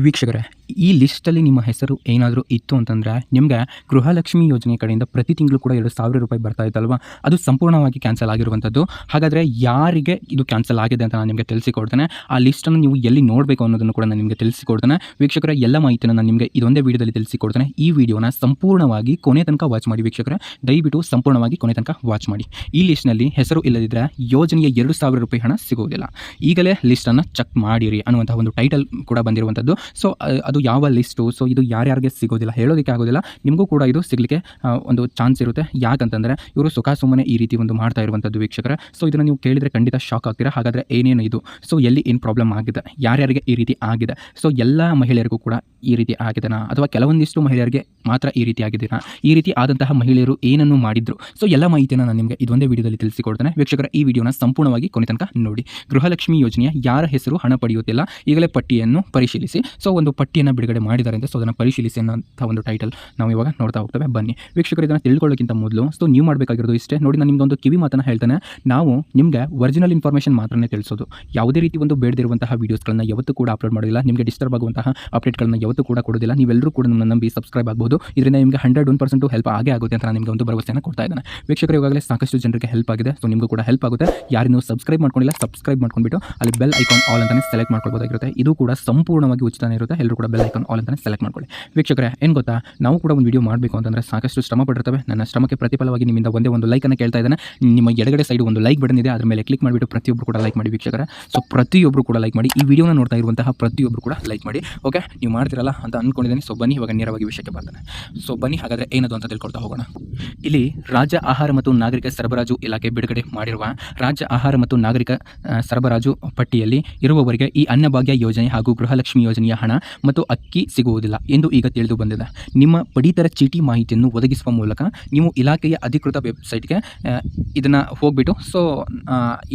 ವೀಕ್ಷಕರೇ, ಈ ಲಿಸ್ಟಲ್ಲಿ ನಿಮ್ಮ ಹೆಸರು ಏನಾದರೂ ಇತ್ತು ಅಂತಂದರೆ, ನಿಮಗೆ ಗೃಹಲಕ್ಷ್ಮಿ ಯೋಜನೆ ಕಡೆಯಿಂದ ಪ್ರತಿ ತಿಂಗಳು ಕೂಡ ಎರಡು ಸಾವಿರ ರೂಪಾಯಿ ಬರ್ತಾ ಇತ್ತಲ್ವಾ ಅದು ಸಂಪೂರ್ಣವಾಗಿ ಕ್ಯಾನ್ಸಲ್ ಆಗಿರುವಂಥದ್ದು ಹಾಗಾದರೆ ಯಾರಿಗೆ ಇದು ಕ್ಯಾನ್ಸಲ್ ಆಗಿದೆ ಅಂತ ನಾನು ನಿಮಗೆ ತಿಳಿಸಿಕೊಡ್ತೇನೆ. ಆ ಲಿಸ್ಟನ್ನು ನೀವು ಎಲ್ಲಿ ನೋಡಬೇಕು ಅನ್ನೋದನ್ನು ಕೂಡ ನಾನು ನಿಮಗೆ ತಿಳಿಸಿಕೊಡ್ತೇನೆ. ವೀಕ್ಷಕರ, ಎಲ್ಲ ಮಾಹಿತಿಯನ್ನು ನಾನು ನಿಮಗೆ ಇದೊಂದೇ ವಿಡಿಯೋದಲ್ಲಿ ತಿಳಿಸಿಕೊಡ್ತೇನೆ. ಈ ವಿಡಿಯೋನ ಸಂಪೂರ್ಣವಾಗಿ ಕೊನೆ ತನಕ ವಾಚ್ ಮಾಡಿ ವೀಕ್ಷಕರ. ದಯವಿಟ್ಟು ಸಂಪೂರ್ಣವಾಗಿ ಕೊನೆ ತನಕ ವಾಚ್ ಮಾಡಿ. ಈ ಲಿಸ್ಟ್ನಲ್ಲಿ ಹೆಸರು ಇಲ್ಲದಿದ್ದರೆ ಯೋಜನೆಯ ಎರಡು ಸಾವಿರ ರೂಪಾಯಿ ಹಣ ಸಿಗುವುದಿಲ್ಲ. ಈಗಲೇ ಲಿಸ್ಟನ್ನು ಚೆಕ್ ಮಾಡಿರಿ ಅನ್ನುವಂಥ ಒಂದು ಟೈಟಲ್ ಕೂಡ ಬಂದಿರುವಂಥದ್ದು ಸೊ ಅದು ಯಾವ ಲಿಸ್ಟು ಸೊ ಇದು ಯಾರ್ಯಾರಿಗೆ ಸಿಗೋದಿಲ್ಲ, ಹೇಳೋದಕ್ಕೆ ಆಗೋದಿಲ್ಲ, ನಿಮಗೂ ಕೂಡ ಇದು ಸಿಗಲಿಕ್ಕೆ ಒಂದು ಚಾನ್ಸ್ ಇರುತ್ತೆ. ಯಾಕಂತಂದರೆ ಇವರು ಸುಖ ಸುಮ್ಮನೆ ಈ ರೀತಿ ಒಂದು ಮಾಡ್ತಾ ಇರುವಂಥದ್ದು ವೀಕ್ಷಕರ. ಸೊ ಇದನ್ನು ನೀವು ಕೇಳಿದರೆ ಖಂಡಿತ ಶಾಕ್ ಆಗ್ತೀರಾ? ಹಾಗಾದರೆ ಏನೇನು ಇದು? ಸೊ ಎಲ್ಲಿ ಏನು ಪ್ರಾಬ್ಲಮ್ ಆಗಿದೆ? ಯಾರ್ಯಾರಿಗೆ ಈ ರೀತಿ ಆಗಿದೆ? ಸೊ ಎಲ್ಲ ಮಹಿಳೆಯರಿಗೂ ಕೂಡ ಈ ರೀತಿ ಆಗಿದೆನಾ? ಅಥವಾ ಕೆಲವೊಂದಿಷ್ಟು ಮಹಿಳೆಯರಿಗೆ ಮಾತ್ರ ಈ ರೀತಿ ಆಗಿದ್ದೀರಾ ಈ ರೀತಿ ಆದಂತಹ ಮಹಿಳೆಯರು ಏನನ್ನು ಮಾಡಿದ್ರು? ಸೊ ಎಲ್ಲ ಮಾಹಿತಿಯನ್ನು ನಾನು ನಿಮಗೆ ಇದೊಂದೇ ವಿಡಿಯೋದಲ್ಲಿ ತಿಳಿಸಿಕೊಡ್ತೇನೆ. ವೀಕ್ಷಕರ, ಈ ವಿಡಿಯೋನ ಸಂಪೂರ್ಣವಾಗಿ ಕೊನೆ ತನಕ ನೋಡಿ. ಗೃಹಲಕ್ಷ್ಮಿ ಯೋಜನೆಯ ಯಾರ ಹೆಸರು ಹಣ ಪಡೆಯುತ್ತಿಲ್ಲ? ಈಗಲೇ ಪಟ್ಟಿಯನ್ನು ಪರಿಶೀಲಿಸಿ. ಸೊ ಒಂದು ಪಟ್ಟಿಯನ್ನು ಬಿಡುಗಡೆ ಮಾಡಿದ್ದಾರೆ ಅಂತ ಸೊ ಅದನ್ನು ಪರಿಶೀಲಿಸಿ ಅನ್ನೋಂಥ ಒಂದು ಟೈಟಲ್ ನಾವು ಇವಾಗ ನೋಡ್ತಾ ಹೋಗ್ತೇವೆ. ಬನ್ನಿ. ವೀಕ್ಷಕರು, ಇದನ್ನು ತಿಳ್ಕೊಳ್ಳೋಕ್ಕಿಂತ ಮೊದಲು ಸೊ ನೀವು ಮಾಡಬೇಕಾಗಿರೋದು ಇಷ್ಟೇ. ನೋಡಿ, ನಾನು ನಿಮ್ಗೆ ಒಂದು ಕಿವಿ ಮಾತನ್ನು ಹೇಳ್ತೇನೆ. ನಾವು ನಿಮಗೆ ಒರಿಜಿನಲ್ ಇನ್ಫಾರ್ಮೇಷನ್ ಮಾತ್ರನೇ ತಿಳಿಸೋದು. ಯಾವುದೇ ರೀತಿ ಒಂದು ಬೇಡದಿರುವಂತಹ ವೀಡಿಯೋಸ್ಗಳನ್ನ ಯಾವತ್ತೂ ಕೂಡ ಅಪ್ಲೋಡ್ ಮಾಡೋದಿಲ್ಲ. ನಿಮಗೆ ಡಿಸ್ಟರ್ಬ್ ಆಗುವಂತಹ ಅಪ್ಡೇಟ್ಗಳನ್ನ ಯಾವತ್ತೂ ಕೂಡ ಕೊಡೋದಿಲ್ಲ ನೀವೆಲ್ಲರೂ ಕೂಡ ನನ್ನ ನಂಬಿ ಸಬ್ಸ್ಕ್ರೈಬ್ ಆಗಬಹುದು ಇದರಿಂದ ನಿಮಗೆ ಹಂಡ್ರೆಡ್ ಒನ್ ಪರ್ಸೆಂಟು ಹೆಲ್ಪ್ ಆಗೇ ಆಗುತ್ತೆ ಅಂತ ನಿಮಗೆ ಒಂದು ಭರವಸೆಯನ್ನು ಕೊಡ್ತಾ ಇದ್ದಾನೆ. ವೀಕ್ಷಕರು, ಇವಾಗಲೇ ಸಾಕಷ್ಟು ಜನರಿಗೆ ಹೆಲ್ಪ್ ಆಗಿದೆ. ಸೊ ನಿಮಗೂ ಕೂಡ ಹೆಲ್ಪ್ ಆಗುತ್ತೆ. ಯಾರು ನೀವು ಸಬ್ಸ್ಕ್ರೈಬ್ ಮಾಡ್ಕೊಂಡಿಲ್ಲ ಸಬ್ಸ್ಕ್ರೈಬ್ ಮಾಡ್ಕೊಂಡ್ಬಿಟ್ಟು ಅಲ್ಲಿ ಬೆಲ್ ಐಕಾನ್ ಆಲ್ ಅಂತಾನೆ ಸೆಲೆಕ್ಟ್ ಮಾಡ್ಕೊಳ್ಬೋದಾಗಿರುತ್ತೆ. ಇದು ಕೂಡ ಸಂಪೂರ್ಣವಾಗಿ ಉಚಿತನೇ ಇರುತ್ತೆ. ಎಲ್ಲರೂ ಕೂಡ ಬೆಲ್ ಐಕಾನ್ ಆಲ್ ಅಂತಾನೆ ಸೆಲೆಕ್ಟ್ ಮಾಡ್ಕೊಳ್ಳಿ. ವೀಕ್ಷಕರೇ, ಏನು ಗೊತ್ತಾ? ನಾವು ಕೂಡ ಒಂದು ವಿಡಿಯೋ ಮಾಡಬೇಕು ಅಂತಂದರೆ ಸಾಕಷ್ಟು ಶ್ರಮ ಪಡಿರ್ತವೆ ನನ್ನ ಶ್ರಮಕ್ಕೆ ಪ್ರತಿಫಲವಾಗಿ ನಿಮ್ಮಿಂದ ಒಂದೇ ಒಂದು ಲೈಕನ್ನು ಕೇಳ್ತಾ ಇದ್ದಾನೆ. ನಿಮ್ಮ ಎಡಗಡೆ ಸೈಡ್ ಒಂದು ಲೈಕ್ ಬಟನ್ ಇದೆ. ಅದರ ಮೇಲೆ ಕ್ಲಿಕ್ ಮಾಡಿಬಿಟ್ಟು ಪ್ರತಿಯೊಬ್ಬರು ಕೂಡ ಲೈಕ್ ಮಾಡಿ ವೀಕ್ಷಕರ. ಸೊ ಪ್ರತಿಯೊಬ್ಬರು ಕೂಡ ಲೈಕ್ ಮಾಡಿ. ಈ ವಿಡಿಯೋನ ನೋಡ್ತಾ ಇರುವಂತಹ ಪ್ರತಿಯೊಬ್ಬರು ಕೂಡ ಲೈಕ್ ಮಾಡಿ. ಓಕೆ ನೀವು ಮಾಡ್ತಿರಲ್ಲ ಅಂತ ಅಂದ್ಕೊಂಡಿದ್ದೀನಿ ಸೊ ಬನ್ನಿ, ಇವಾಗ ನೇರವಾಗಿ ವಿಷಯಕ್ಕೆ ಬರ್ತಾನೆ. ಸೊ ಬನ್ನಿ, ಹಾಗಾದರೆ ಏನದು ಅಂತ ತಿಳ್ಕೊಳ್ತಾ ಹೋಗೋಣ. ಇಲ್ಲಿ ರಾಜ್ಯ ಆಹಾರ ಮತ್ತು ನಾಗರಿಕ ಸರಬರಾಜು ಇಲಾಖೆ ಬಿಡುಗಡೆ ಮಾಡಿರುವ ರಾಜ್ಯ ಆಹಾರ ಮತ್ತು ನಾಗರಿಕ ಸರಬರಾಜು ಪಟ್ಟಿಯಲ್ಲಿ ಇರುವವರಿಗೆ ಈ ಅನ್ನಭಾಗ್ಯ ಯೋಜನೆ ಹಾಗೂ ಗೃಹಲಕ್ಷ್ಮಿ ಯೋಜನೆಯ ಹಣ ಮತ್ತು ಅಕ್ಕಿ ಸಿಗುವುದಿಲ್ಲ ಎಂದು ಈಗ ತಿಳಿದು ಬಂದಿದೆ. ನಿಮ್ಮ ಪಡಿತರ ಚೀಟಿ ಮಾಹಿತಿಯನ್ನು ಒದಗಿಸುವ ಮೂಲಕ ನೀವು ಇಲಾಖೆಯ ಅಧಿಕೃತ ವೆಬ್ಸೈಟ್ಗೆ ಇದನ್ನು ಹೋಗ್ಬಿಟ್ಟು ಸೊ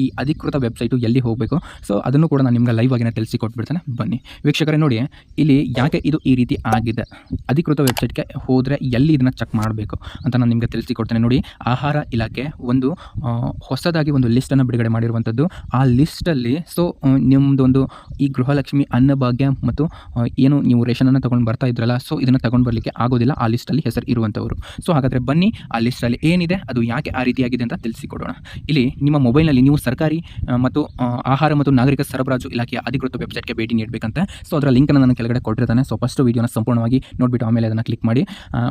ಈ ಅಧಿಕೃತ ವೆಬ್ಸೈಟು ಎಲ್ಲಿ ಹೋಗಬೇಕು? ಸೊ ಅದನ್ನು ಕೂಡ ನಾನು ನಿಮ್ಗೆ ಲೈವ್ ಆಗಿನ ತಿಳಿಸಿ ಕೊಟ್ಬಿಡ್ತೇನೆ ಬನ್ನಿ. ವೀಕ್ಷಕರೇ, ನೋಡಿ, ಇಲ್ಲಿ ಯಾಕೆ ಇದು ಈ ರೀತಿ ಆಗಿದೆ. ಅಧಿಕೃತ ವೆಬ್ಸೈಟ್ಗೆ ಹೋದರೆ ಎಲ್ಲಿ ಇದನ್ನು ಚೆಕ್ ಮಾಡಬೇಕು ಅಂತ ನಾನು ನಿಮಗೆ ತಿಳಿಸಿಕೊಡ್ತೇನೆ. ನೋಡಿ, ಆಹಾರ ಇಲಾಖೆ ಒಂದು ಹೊಸದಾಗಿ ಒಂದು ಲಿಸ್ಟನ್ನು ಬಿಡುಗಡೆ ಮಾಡಿರುವಂಥದ್ದು ಆ ಲಿಸ್ಟಲ್ಲಿ ಸೊ ನಿಮ್ಮದೊಂದು ಈ ಗೃಹಲಕ್ಷ್ಮಿ ಅನ್ನಭಾಗ್ಯ ಮತ್ತು ಏನು ನೀವು ರೇಷನನ್ನು ತೊಗೊಂಡು ಬರ್ತಾ ಇದ್ರಲ್ಲ ಸೊ ಇದನ್ನು ತೊಗೊಂಡು ಬರಲಿಕ್ಕೆ ಆಗೋದಿಲ್ಲ. ಆ ಲಿಸ್ಟಲ್ಲಿ ಹೆಸರು ಇರುವಂಥವರು ಸೊ ಹಾಗಾದರೆ ಬನ್ನಿ, ಆ ಲಿಸ್ಟಲ್ಲಿ ಏನಿದೆ, ಅದು ಯಾಕೆ ಆ ರೀತಿಯಾಗಿದೆ ಅಂತ ತಿಳಿಸಿಕೊಡೋಣ. ಇಲ್ಲಿ ನಿಮ್ಮ ಮೊಬೈಲ್ನಲ್ಲಿ ನೀವು ಸರ್ಕಾರಿ ಮತ್ತು ಆಹಾರ ಮತ್ತು ನಾಗರಿಕ ಸರಬರಾಜು ಇಲಾಖೆಯ ಅಧಿಕೃತ ವೆಬ್ಸೈಟ್ಗೆ ಭೇಟಿ ನೀಡಬೇಕಂತೆ ಸೊ ಅದರ ಲಿಂಕನ್ನು ನಾನು ಕೆಳಗಡೆ ಕೊಟ್ಟಿರ್ತಾನೆ. ಸೊ ಫಸ್ಟ್ ವೀಡಿಯೋನ ಸಂಪೂರ್ಣವಾಗಿ ನೋಡಿಬಿಟ್ಟು ಆಮೇಲೆ ಅದನ್ನು ಕ್ಲಿಕ್ ಮಾಡಿ.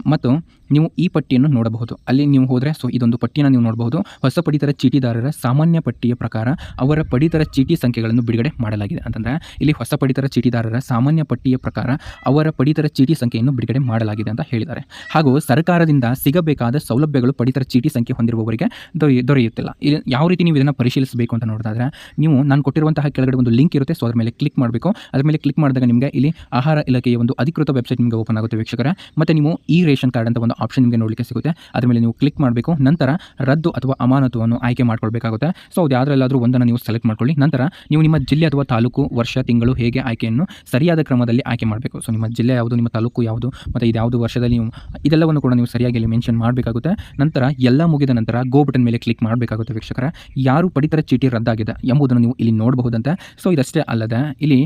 ಮತ್ತು ನೀವು ಈ ಪಟ್ಟಿಯನ್ನು ನೋಡಬಹುದು. ಅಲ್ಲಿ ನೀವು ಹೋದರೆ ಸೊ ಇದೊಂದು ಪಟ್ಟಿಯನ್ನು ನೀವು ನೋಡಬಹುದು. ಹೊಸ ಪಡಿತರ ಚೀಟಿದಾರರ ಸಾಮಾನ್ಯ ಪಟ್ಟಿಯ ಪ್ರಕಾರ ಅವರ ಪಡಿತರ ಚೀಟಿ ಸಂಖ್ಯೆಗಳನ್ನು ಬಿಡುಗಡೆ ಮಾಡಲಾಗಿದೆ. ಅಂತಂದರೆ ಇಲ್ಲಿ ಹೊಸ ಪಡಿತರ ಚೀಟಿದಾರರ ಸಾಮಾನ್ಯ ಪಟ್ಟಿಯ ಪ್ರಕಾರ ಅವರ ಪಡಿತರ ಚೀಟಿ ಸಂಖ್ಯೆಯನ್ನು ಬಿಡುಗಡೆ ಮಾಡಲಾಗಿದೆ ಅಂತ ಹೇಳಿದ್ದಾರೆ. ಹಾಗೂ ಸರ್ಕಾರದಿಂದ ಸಿಗಬೇಕಾದ ಸೌಲಭ್ಯಗಳು ಪಡಿತರ ಚೀಟಿ ಸಂಖ್ಯೆ ಹೊಂದಿರುವವರಿಗೆ ದೊರೆಯ ದೊರೆಯುತ್ತಿಲ್ಲ. ಇಲ್ಲಿ ಯಾವ ರೀತಿ ನೀವು ಇದನ್ನು ಪರಿಶೀಲಿಸಬೇಕು ಅಂತ ನೋಡಿದ್ರೆ ನೀವು ನಾನು ಕೊಟ್ಟಿರುವಂತಹ ಕೆಳಗಡೆ ಒಂದು ಲಿಂಕ್ ಇರುತ್ತೆ. ಸೊ ಅದರ ಮೇಲೆ ಕ್ಲಿಕ್ ಮಾಡಬೇಕು. ಅದ್ರ ಮೇಲೆ ಕ್ಲಿಕ್ ಮಾಡಿದಾಗ ನಿಮಗೆ ಇಲ್ಲಿ ಆಹಾರ ಇಲಾಖೆಯ ಒಂದು ಅಧಿಕೃತ ವೆಬ್ಸೈಟ್ ನಿಮಗೆ ಓಪನ್ ಆಗುತ್ತೆ ವೀಕ್ಷಕರ. ಮತ್ತು ನೀವು ಈ ರೇಷನ್ ಕಾರ್ಡ್ ಅಂತ ಒಂದು ಆಪ್ಷನ್ ನಿಮಗೆ ನೋಡಲಿಕ್ಕೆ ಸಿಗುತ್ತೆ. ಅದರ ಮೇಲೆ ನೀವು ಕ್ಲಿಕ್ ಮಾಡಬೇಕು. ನಂತರ ರದ್ದು ಅಥವಾ ಅಮಾನತುವನ್ನು ಆಯ್ಕೆ ಮಾಡ್ಕೊಳ್ಬೇಕಾಗುತ್ತೆ. ಸೊ ಅದು ಯಾವುದ್ರಲ್ಲಾದರೂ ಒಂದನ್ನು ನೀವು ಸೆಲೆಕ್ಟ್ ಮಾಡ್ಕೊಳ್ಳಿ. ನಂತರ ನೀವು ನಿಮ್ಮ ಜಿಲ್ಲೆ ಅಥವಾ ತಾಲೂಕು, ವರ್ಷ, ತಿಂಗಳು ಹೇಗೆ ಆಯ್ಕೆಯನ್ನು ಸರಿಯಾದ ಕ್ರಮದಲ್ಲಿ ಆಯ್ಕೆ ಮಾಡಬೇಕು. ಸೊ ನಿಮ್ಮ ಜಿಲ್ಲೆ ಯಾವುದು, ನಿಮ್ಮ ತಾಲೂಕು ಯಾವುದು, ಮತ್ತು ಇದು ಯಾವುದು ವರ್ಷದಲ್ಲಿ ನೀವು ಇದೆಲ್ಲವನ್ನು ಕೂಡ ನೀವು ಸರಿಯಾಗಿ ಇಲ್ಲಿ ಮೆನ್ಷನ್ ಮಾಡಬೇಕಾಗುತ್ತೆ. ನಂತರ ಎಲ್ಲ ಮುಗಿದ ನಂತರ ಗೋ ಬಟನ್ ಮೇಲೆ ಕ್ಲಿಕ್ ಮಾಡಬೇಕಾಗುತ್ತೆ ವೀಕ್ಷಕರ. ಯಾರು ಪಡಿತರ ಚೀಟಿ ರದ್ದಾಗಿದೆ ಎಂಬುದನ್ನು ನೀವು ಇಲ್ಲಿ ನೋಡಬಹುದಂತೆ. ಸೊ ಇದಷ್ಟೇ ಅಲ್ಲದೆ ಇಲ್ಲಿ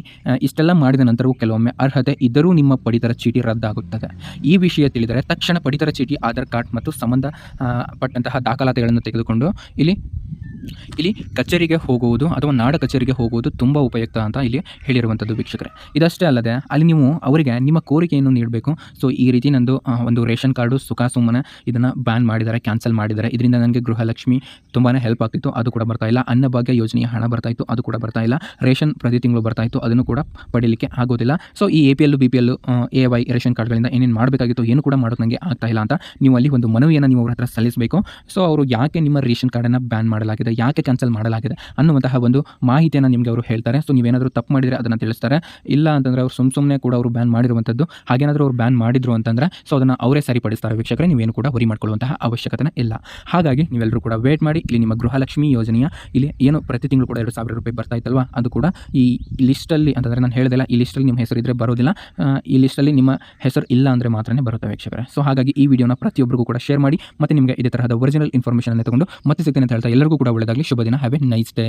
ಇಷ್ಟೆಲ್ಲ ಮಾಡಿದ ನಂತರವೂ ಕೆಲವೊಮ್ಮೆ ಅರ್ಹತೆ ಇದ್ದರೂ ನಿಮ್ಮ ಪಡಿತರ ಚೀಟಿ ರದ್ದಾಗುತ್ತದೆ. ಈ ವಿಷಯ ತಿಳಿದರೆ ತಕ್ಷಣ ಪಡಿತರ ಚೀಟಿ, ಆಧಾರ್ ಕಾರ್ಡ್ ಮತ್ತು ಸಂಬಂಧ ಪಟ್ಟಂತಹ ದಾಖಲಾತಿಗಳನ್ನು ತೆಗೆದುಕೊಂಡು ಇಲ್ಲಿ ಇಲ್ಲಿ ಕಚೇರಿಗೆ ಹೋಗುವುದು ಅಥವಾ ನಾಡ ಕಚೇರಿಗೆ ಹೋಗುವುದು ತುಂಬ ಉಪಯುಕ್ತ ಅಂತ ಇಲ್ಲಿ ಹೇಳಿರುವಂಥದ್ದು ವೀಕ್ಷಕರೇ. ಇದಷ್ಟೇ ಅಲ್ಲದೆ ಅಲ್ಲಿ ನೀವು ಅವರಿಗೆ ನಿಮ್ಮ ಕೋರಿಕೆಯನ್ನು ನೀಡಬೇಕು. ಸೊ ಈ ರೀತಿ ನಂದು ಒಂದು ರೇಷನ್ ಕಾರ್ಡು ಸುಖ ಸುಮ್ಮನೆ ಇದನ್ನು ಬ್ಯಾನ್ ಮಾಡಿದ್ದಾರೆ, ಕ್ಯಾನ್ಸಲ್ ಮಾಡಿದ್ದಾರೆ. ಇದರಿಂದ ನನಗೆ ಗೃಹಲಕ್ಷ್ಮಿ ತುಂಬಾ ಹೆಲ್ಪ್ ಆಗ್ತಿತ್ತು. ಅದು ಕೂಡ ಬರ್ತಾ ಇಲ್ಲ. ಅನ್ನಭಾಗ್ಯ ಯೋಜನೆಯ ಹಣ ಬರ್ತಾ ಇತ್ತು. ಅದು ಕೂಡ ಬರ್ತಾ ಇಲ್ಲ. ರೇಷನ್ ಪ್ರತಿ ತಿಂಗಳು ಬರ್ತಾ ಇತ್ತು. ಅದನ್ನು ಕೂಡ ಪಡೀಲಿಕ್ಕೆ ಆಗೋದಿಲ್ಲ. ಸೊ ಈ A P L B P L A Y ration ಕಾರ್ಡ್ಗಳಿಂದ ಏನೇನು ಮಾಡಬೇಕಾಗಿತ್ತು, ಏನು ಕೂಡ ಮಾಡೋದು ನನಗೆ ಆಗ್ತಾ ಇಲ್ಲ ಅಂತ ನೀವು ಅಲ್ಲಿ ಒಂದು ಮನವಿಯನ್ನು ನೀವು ಅವ್ರ ಹತ್ರ ಸಲ್ಲಿಸಬೇಕು. ಸೊ ಅವರು ಯಾಕೆ ನಿಮ್ಮ ರೇಷನ್ ಕಾರ್ಡನ್ನು ಬ್ಯಾನ್ ಮಾಡಲಾಗಿದೆ, ಯಾಕೆ ಕ್ಯಾನ್ಸಲ್ ಮಾಡಲಾಗಿದೆ ಅನ್ನುವಂತಹ ಒಂದು ಮಾಹಿತಿಯನ್ನು ನಿಮಗೆ ಅವರು ಹೇಳ್ತಾರೆ. ಸೊ ನೀವೇನಾದರೂ ತಪ್ಪು ಮಾಡಿದರೆ ಅದನ್ನು ತಿಳಿಸ್ತಾರೆ. ಇಲ್ಲ ಅಂತಂದರೆ ಅವ್ರು ಸುಮ್ಮ ಸುಮ್ಮನೆ ಕೂಡ ಅವರು ಬ್ಯಾನ್ ಮಾಡಿರುವಂಥದ್ದು ಹಾಗೇನಾದರೂ ಅವ್ರು ಬ್ಯಾನ್ ಮಾಡಿದ್ರು ಅಂತಂದರೆ ಸೊ ಅದನ್ನು ಅವರೇ ಸರಿಪಡಿಸ್ತಾರೆ ವೀಕ್ಷಕರೇ. ನೀವೇನು ಕೂಡ ಹೊರಿ ಮಾಡ್ಕೊಳ್ಳುವಂತಹ ಅವಶ್ಯಕತೆ ಇಲ್ಲ. ಹಾಗಾಗಿ ನೀವೆಲ್ಲರೂ ಕೂಡ ವೇಟ್ ಮಾಡಿ. ಇಲ್ಲಿ ನಿಮ್ಮ ಗೃಹಲಕ್ಷ್ಮಿ ಯೋಜನೆಯ ಇಲ್ಲಿ ಏನು ಪ್ರತಿ ತಿಂಗಳು ಕೂಡ ಎರಡು ಸಾವಿರ ರೂಪಾಯಿ ಬರ್ತಾ ಇತ್ತಲ್ವ? ಅದು ಕೂಡ ಈ ಲಿಸ್ಟಲ್ಲಿ ಅಂತಂದರೆ ನಾನು ಹೇಳಿದೆಲ್ಲ ಈ ಲಿಸ್ಟಲ್ಲಿ ನಿಮ್ಮ ಹೆಸರು ಇದ್ದರೆ ಬರೋದಿಲ್ಲ. ಈ ಲಿಸ್ಟಲ್ಲಿ ನಿಮ್ಮ ಹೆಸರು ಇಲ್ಲ ಅಂದರೆ ಮಾತ್ರನೇ ಬರುತ್ತೆ ವೀಕ್ಷಕರೇ. ಸೊ ಹಾಗಾಗಿ ಈ ವಿಡಿಯೋನ ಪ್ರತಿಯೊಬ್ಬರಿಗೂ ಕೂಡ ಶೇರ್ ಮಾಡಿ ಮತ್ತೆ ನಿಮಗೆ ಇದೇ ತರಹದ ಒರಿಜಿನಲ್ ಇನ್ಫಾರ್ಮೇಷನ್ ತಗೊಂಡು ಮತ್ತೆ ಸಿಗ್ತೇನೆ ಅಂತ ಹೇಳ್ತಾ ಎಲ್ಲರಿಗೂ ಕೂಡ ಒಳ್ಳೆಯದಾಗಲಿ ಶುಭ ದಿನ ಹ್ಯಾವ್ ಎ ನೈಸ್ ಡೇ